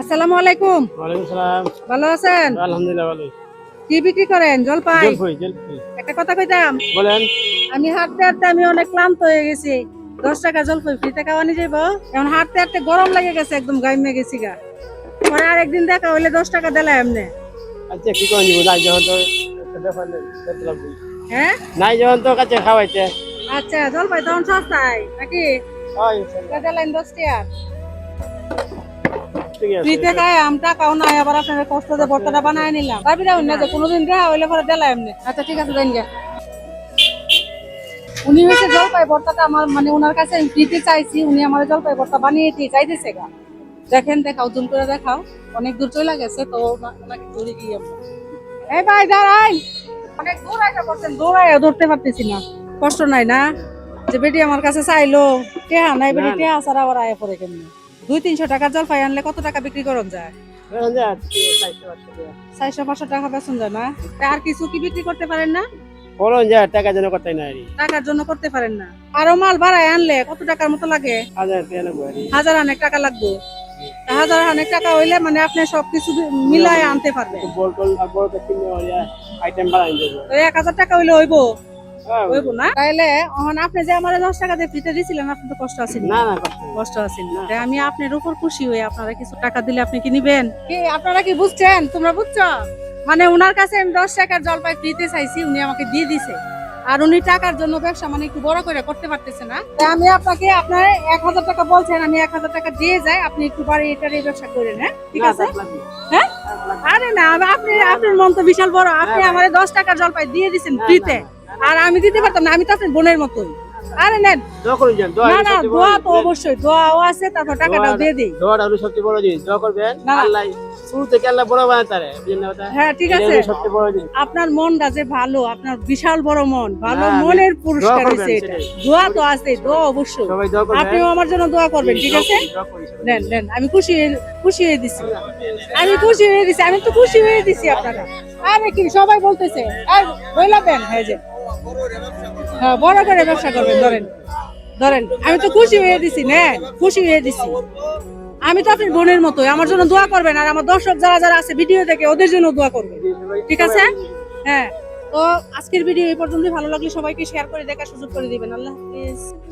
আসসালামু আলাইকুম। ওয়ালাইকুম সালাম। ভালো আছেন? আলহামদুলিল্লাহ ভালো। কি বিক্রি করেন? জলপাই? একটা কথা কইতাম বলেন। আমি হাঁটতে হাঁটতে আমি অনেক ক্লান্ত হয়ে গেছি। দশ টাকা জলপাই ফ্রিতে খাওয়া নিয়ে যাব এখন হাঁটতে হাঁটতে গরম লেগে গেছে একদম গাইমে গেছি গা। পরে আরেকদিন দেখা হইলে দশ টাকা দিলে এমনি। আচ্ছা কি করে নিব? নাই যখন তো। হ্যাঁ? নাই যখন তো কাছে খাওয়াইতে। আচ্ছা জলপাই তখন সস্তায় নাকি? হয়। দিলেন দশ টাকা। ফ্রিতে খায় আম টাকাও নাই আবার আপনার কষ্ট দিয়ে ভর্তাটা বানায় নিলাম। ভাবি রাখুন না যে কোনোদিন দেখা হইলে পরে দিলা এমনি। আচ্ছা ঠিক আছে দেন উনি হয়েছে জলপাই ভর্তাটা আমার মানে ওনার কাছে আমি ফ্রিতে চাইছি উনি আমার জলপাই ভর্তা বানিয়ে দিয়ে চাইতেছে গা। দেখেন দেখাও জুম করে দেখাও। অনেক দূর চলে গেছে তো ওনা- ওনাকে দৌড়ে গিয়ে এই ভাই দাঁড়াই। অনেক দূর আইসা করছেন দৌড়াইয়া ধরতে পারতেছি না। কষ্ট নাই না? যে বেটি আমার কাছে চাইলো টেহা নাই বেটি। টেহা ছাড়া আবার আয়া পড়ে কেমনি? দুই তিনশো টাকার জলপাই আনলে কত টাকা বিক্রি করন যায়? এখন চারশো, পাঁচশো টাকা। বেতন যায় না? আর কিছু কি বিক্রি করতে পারেন না? বলুন যা টাকা যেন করতে নাই। টাকার জন্য করতে পারেন না। আরও মাল বাড়ায় আনলে কত টাকার মতো লাগে? হাজার অনেক টাকা লাগবে। হাজার অনেক টাকা হইলে মানে আপনি সবকিছু মিলায় আনতে পারবেন। এক হাজার টাকা হইলে হইব। হইব না? তাইলে এখন আপনি যে আমার দশ টাকা দিয়ে ফ্রিতে দিছিলেন আপনি তো কষ্ট আছেন না? না কষ্ট আছেন তাই আমি আপনার উপর খুশি হয়ে আপনারা কিছু টাকা দিলে আপনি কি নিবেন? কি আপনারা কি বুঝছেন? তোমরা বুঝছ? মানে ওনার কাছে আমি দশ টাকার জলপাই ফ্রিতে চাইছি উনি আমাকে দিয়ে দিছে। আর উনি টাকার জন্য ব্যবসা মানে একটু বড় করে করতে পারতেছে না। আমি আপনাকে আপনার এক হাজার টাকা বলছেন আমি এক হাজার টাকা দিয়ে যাই আপনি একটু বাড়ি এটার এই ব্যবসা করেন হ্যাঁ ঠিক আছে? হ্যাঁ? আরে না আপনি আপনার মন তো বিশাল বড়। আপনি আমার দশ টাকার জলপাই দিয়ে দিচ্ছেন ফ্রিতে। না, আর আমি দিতে পারতাম না আমি তো আপনার বোনের মতোই। আরে নেন। না না দোয়া তো অবশ্যই দোয়াও আছে তারপর টাকাটাও দিয়ে দিই। দোয়াটা হলো সবচেয়ে বড় জিনিস দোয়া করবেন? আল্লাহ শুরু থেকে আল্লাহ বড় বানায় তারে বুঝলেন না কথা? হ্যাঁ ঠিক আছে। আপনার মনটা যে ভালো আপনার বিশাল বড় মন ভালো মনের পুরস্কার হয়েছে এটা। দোয়া তো আছে দোয়া অবশ্যই। আপনিও আমার জন্য দোয়া করবেন ঠিক আছে। নেন নেন আমি খুশি খুশি হয়ে দিছি। আমি খুশি হয়ে দিছি আমি তো খুশি হয়ে দিছি আপনারা। আরে কি সবাই বলতেছে আর হ্যাঁ যে। হ্যাঁ বড় করে ব্যবসা করবেন, ধরেন। ধরেন, আমি তো খুশি হয়ে দিছি খুশি হয়ে দিছি। আমি তো আপনার বোনের মতোই, আমার জন্য দোয়া করবেন, আর আমার দর্শক যারা যারা আছে ভিডিও দেখে, ওদের জন্য দোয়া করবেন। ঠিক আছে? হ্যাঁ তো আজকের ভিডিও এই পর্যন্ত ভালো লাগলে সবাইকে শেয়ার করে দেখার সুযোগ করে দিবেন। আল্লাহ হাফিজ।